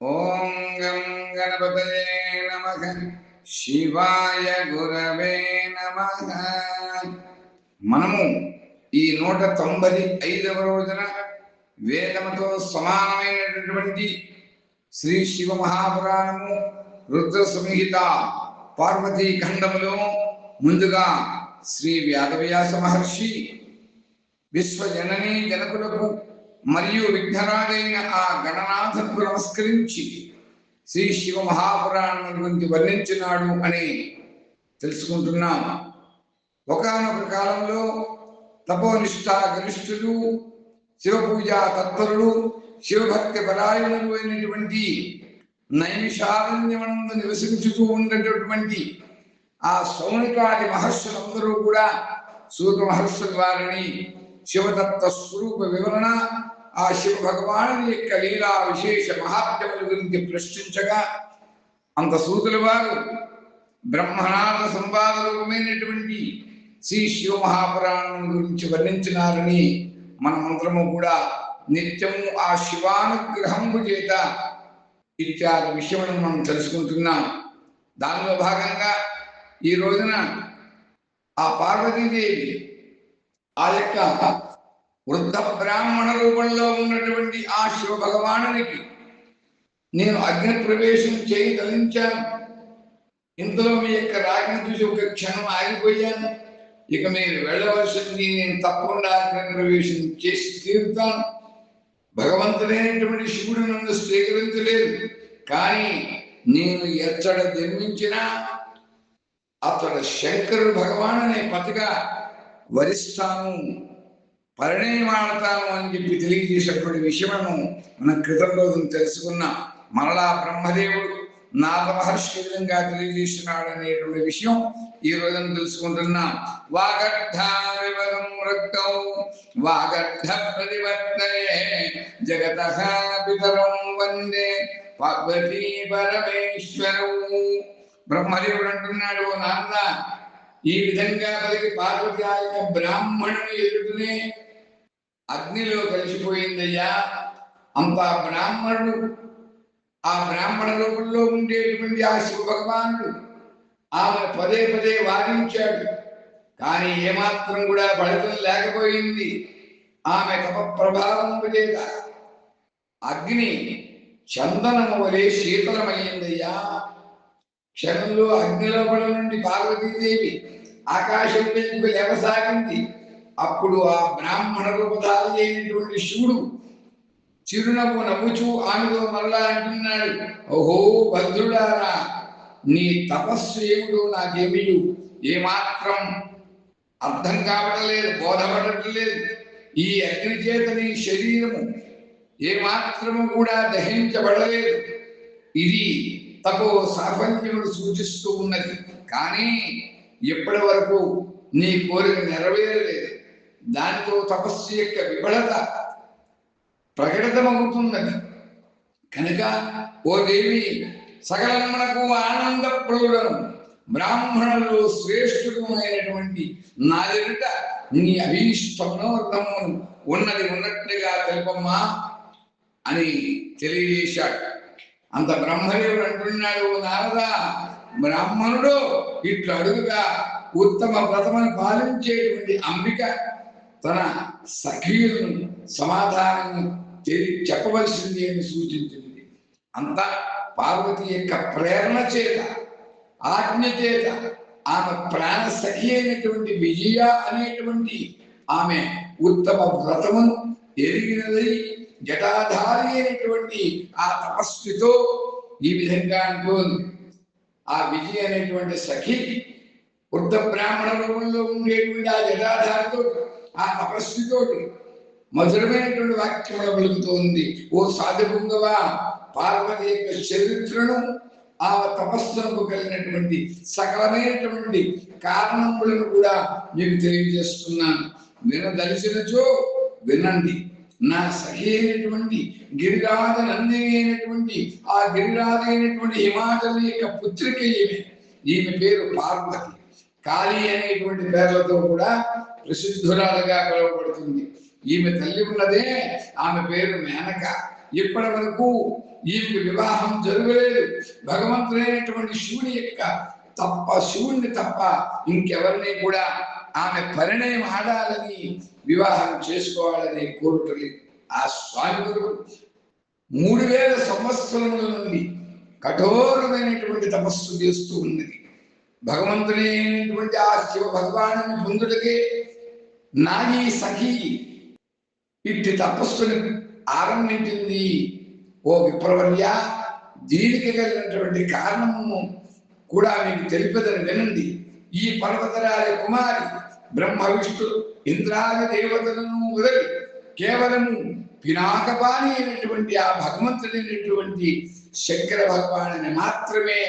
ఓం గం గణపతయే నమః. శివాయ గురవే నమ. మనము ఈ నూట తొంభై ఐదవ రోజున వేదముతో సమానమైనటువంటి శ్రీ శివ మహాపురాణము రుద్ర సంహిత పార్వతీ ఖండములో ముందుగా శ్రీ వ్యాదవ్యాస మహర్షి విశ్వజననీ జనకులకు మరియు విఘ్నరాజైన ఆ గణనాథకు నమస్కరించి శ్రీ శివ మహాపురాణం గురించి వర్ణించినాడు అని తెలుసుకుంటున్నాం. ఒకనొక కాలంలో తపోనిష్ట గరిష్ఠులు శివ పూజ తత్పరులు శివభక్తి పరాయణులు అయినటువంటి నైమిషారణ్యమందు నివసించుతూ ఉండేటటువంటి ఆ సౌనికాది మహర్షులందరూ కూడా సూర్య మహర్షుల వారిని శివదత్త స్వరూప వివరణ ఆ శివ భగవాను యొక్క లీలా విశేష మహాత్మ్యముల గురించి ప్రశ్నించగా అంత సూతుల వారు బ్రహ్మనాథ సంవాద రూపమైనటువంటి శ్రీ శివ మహాపురాణం గురించి వర్ణించినారని మన మంత్రము కూడా నిత్యము ఆ శివానుగ్రహము చేత ఇత్యాది విషయములను మనం తెలుసుకుంటున్నాం. దానిలో భాగంగా ఈ రోజున ఆ పార్వతీదేవి ఆ యొక్క వృద్ధ బ్రాహ్మణ రూపంలో ఉన్నటువంటి ఆ శివ భగవానునికి నేను అగ్ని ప్రవేశం చేయదలించాను ఇంతలో మీ యొక్క రాగిని చూసి ఒక క్షణం ఆగిపోయాను. ఇక మీరు వెళ్ళవలసింది నేను తప్పకుండా అగ్ని ప్రవేశం చేసి తీరుతాను. భగవంతుడైనటువంటి శివుడు నన్ను స్వీకరించలేదు. కానీ నేను ఎచ్చడ జన్మించినా అతడు శంకరుడు భగవాన్ అనే పతిగా వరిస్తాను. పరిణయమాడతాను అని చెప్పి తెలియజేసేటువంటి విషయము మనం క్రితం రోజు తెలుసుకున్నాం మరలా బ్రహ్మదేవుడు నాద మహర్షి విధంగా తెలియజేస్తున్నాడు అనేటువంటి విషయం ఈ రోజున తెలుసుకుంటున్నాం వాగర్థావివరం రక్తం వాగర్థ ప్రతివర్తనే జగత పితరం వందే పార్వతీ పరమేశ్వరం. బ్రహ్మదేవుడు అంటున్నాడు నాన్న ఈ విధంగా కలిగి పార్వతి ఆ యొక్క బ్రాహ్మణుని ఎదుటనే అగ్నిలో కలిసిపోయిందయ్యా. అంత బ్రాహ్మణుడు. ఆ బ్రాహ్మణ రూపంలో ఉండేటువంటి ఆ శివ భగవానుడు ఆమె పదే పదే వాదించాడు. కానీ ఏమాత్రం కూడా ఫలితం లేకపోయింది. ఆమె తప ప్రభావం చేత అగ్ని చందనము వలె శీతలమైందయ్యా క్షణంలో అగ్నిలోపల నుండి పార్వతీదేవి ఆకాశం వైపు లేవసాగింది. అప్పుడు ఆ బ్రాహ్మణ రూపధారి అయినటువంటి శివుడు చిరునవ్వు నవ్వుచూ ఆమెతో మరలా అంటున్నాడు ఓహో భద్రుడారా నీ తపస్సు ఏమిటో నాకేమి ఏమాత్రం అర్థం కావట్లేదు బోధపడట్లేదు ఈ అగ్ని చేత నీ శరీరము ఏమాత్రము కూడా దహించబడలేదు. ఇది తపో సాఫల్యమును సూచిస్తూ ఉన్నది. కానీ ఇప్పటి వరకు నీ కోరిక నెరవేరలేదు. దానితో తపస్సు యొక్క విఫలత ప్రకటితమవుతున్నది. కనుక ఓ దేవి సకలమునకు ఆనంద ప్రౌఢను బ్రాహ్మణులు శ్రేష్ఠుడు అయినటువంటి నా ఎదుట నీ ఉన్నది ఉన్నట్లుగా తెలుపమ్మా అని తెలియజేశాడు. అంత బ్రహ్మదేవుడు అంటున్నాడు "ఓ బ్రాహ్మణుడు ఇట్లు అడుగుగా ఉత్తమ వ్రతమని పాలించేటువంటి అంబిక తన సఖీలను సమాధానం తెలి చెప్పవలసింది అని సూచించింది. అంతా పార్వతి యొక్క ప్రేరణ చేత ఆజ్ఞ చేత ఆమె ప్రాణ సఖి అయినటువంటి విజయ అనేటువంటి ఆమె ఉత్తమ వ్రతమును ఎరిగినది జటాధారి అయినటువంటి ఆ తపస్వితో ఈ విధంగా అంటోంది ఆ విజయ అనేటువంటి సఖి వృద్ధ బ్రాహ్మణ రూపంలో ఉండేటువంటి ఆ జటాధారితో ఆ తపస్సుతోటి మధురమైనటువంటి వాక్యములు వెలుగుతోంది. ఓ సాధకుంగవా పార్వతి యొక్క చరిత్రను ఆ తపస్సులకు కలిగినటువంటి సకలమైనటువంటి కారణములను కూడా మీకు తెలియజేస్తున్నాను. వినదలిసినచో వినండి. నా సఖి అయినటువంటి గిరిరాజ నందిని అయినటువంటి ఆ గిరిరాధ అయినటువంటి హిమాచల్ యొక్క పుత్రిక ఈమె. ఈమె పేరు పార్వతి. కాళీ అనేటువంటి పేర్లతో కూడా ప్రసిద్ధురాలుగా పిలువబడుతుంది. ఈమె తల్లి ఉన్నదే ఆమె పేరు మేనక. ఇప్పటి వరకు ఈమెకు వివాహం జరగలేదు. భగవంతుడైనటువంటి శివుని యొక్క తప్ప శివుణ్ణి తప్ప ఇంకెవరిని కూడా ఆమె పరిణయం ఆడాలని వివాహం చేసుకోవాలని కోరుటలేదు ఆ స్వామి గురువు మూడు వేల సంవత్సరముల నుండి కఠోరమైనటువంటి తపస్సు చేస్తూ ఉన్నది. భగవంతుడైనటువంటి ఆ శివ భగవాను పొందుటకే నాగి సఖి. ఇట్టి తపస్సుని ఆరంభించింది ఓ విప్రవర్య. దీనికి కలిగినటువంటి కారణము కూడా మీకు తెలిపదని వినండి. ఈ పర్వతరాలి కుమారి బ్రహ్మ విష్ణు ఇంద్రాది దేవతలను వదిలి కేవలము పినాకపాణి అయినటువంటి ఆ భగవంతుడైనటువంటి శంకర భగవాను మాత్రమే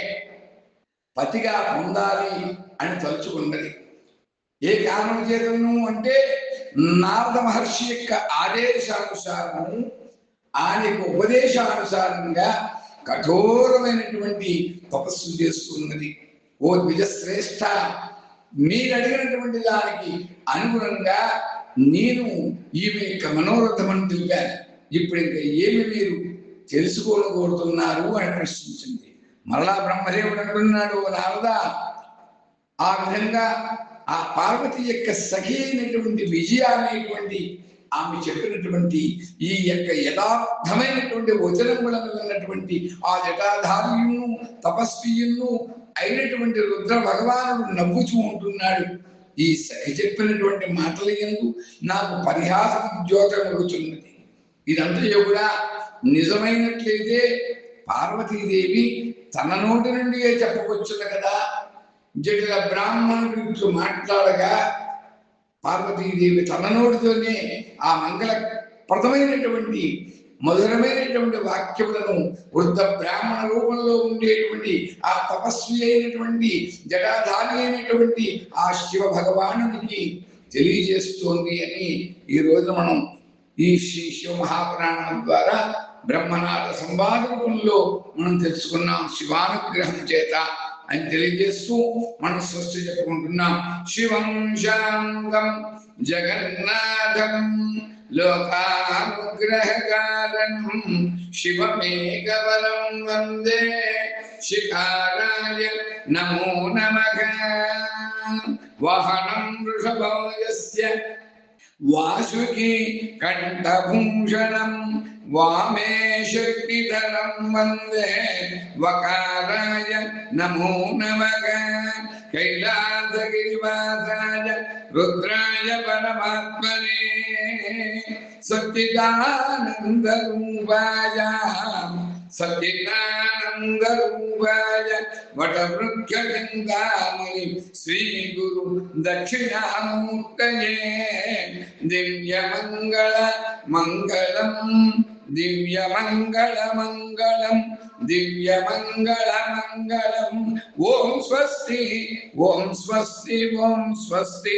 పతిగా పొందాలి అని తలుచుకున్నది. ఏ కారణం చేతను అంటే నారద మహర్షి యొక్క ఆదేశానుసారము యొక్క ఉపదేశానుసారంగా కఠోరమైనటువంటి తపస్సు చేస్తున్నది. ఓ ద్విజశ్రేష్ఠ మీరు అడిగినటువంటి దానికి అనుగుణంగా నేను ఈమె యొక్క మనోరథమని తెలిపాను. ఇప్పుడు ఇంకా ఏమి మీరు తెలుసుకోకూడుతున్నారు అని ప్రశ్నించింది. మరలా బ్రహ్మదేవుడు అంటున్నాడు "ఓ నారద ఆ విధంగా ఆ పార్వతి యొక్క సఖి అయినటువంటి విజయ అనేటువంటి ఆమె చెప్పినటువంటి ఈ యొక్క యథార్థమైనటువంటి వచనములను విన్నటువంటి ఆ జటాధార్యును తపస్వియును అయినటువంటి రుద్ర భగవానుడు నవ్వుతూ ఉంటున్నాడు. ఈ సఖి చెప్పినటువంటి మాటల ఎందు నాకు పరిహాస ఉద్యోగమవుతున్నది ఇదంతా కూడా నిజమైనట్లయితే పార్వతీదేవి తన నోటి నుండియే చెప్పవచ్చును కదా. జటిల బ్రాహ్మణుడు ఇట్లు మాట్లాడగా పార్వతీదేవి తన నోటితోనే ఆ మంగళ ప్రదమైనటువంటి మధురమైనటువంటి వాక్యములను వృద్ధ బ్రాహ్మణ రూపంలో ఉండేటువంటి ఆ తపస్వి అయినటువంటి జటాధారి అయినటువంటి ఆ శివ భగవానుడికి తెలియజేస్తోంది అని ఈ రోజు మనం ఈ శ్రీ శివ మహాపురాణం ద్వారా బ్రహ్మనాథ సంవాద రూపంలో మనం తెలుసుకున్నాం శివానుగ్రహం చేత. అని తెలియజేస్తూ మనం సృష్టి చెప్పుకుంటున్నాం. శివం శాంతం జగన్నాథం లోకానుగ్రహకారణం శివమేకవరం వందే శిఖారాయ నమో నమః. వాహనం వృషభోజస్య వాసుకి కంఠభూషణం वामे शक्तिधरं वंदे वकाराय नमो नमः। कैलासगिरिवासाय रुद्राय परमात्मने। सच्चिदानन्दरूपाय सच्चिदानन्दरूपाय वटवृक्षगङ्गामणि श्रीगुरु दक्षिणामूर्तये। दिव्यमङ्गल मङ्गलम् दिव्यमङ्गलमङ्गलम् दिव्यमङ्गलमङ्गलम् ॐ स्वस्ति ॐ स्वस्ति ॐ स्वस्ति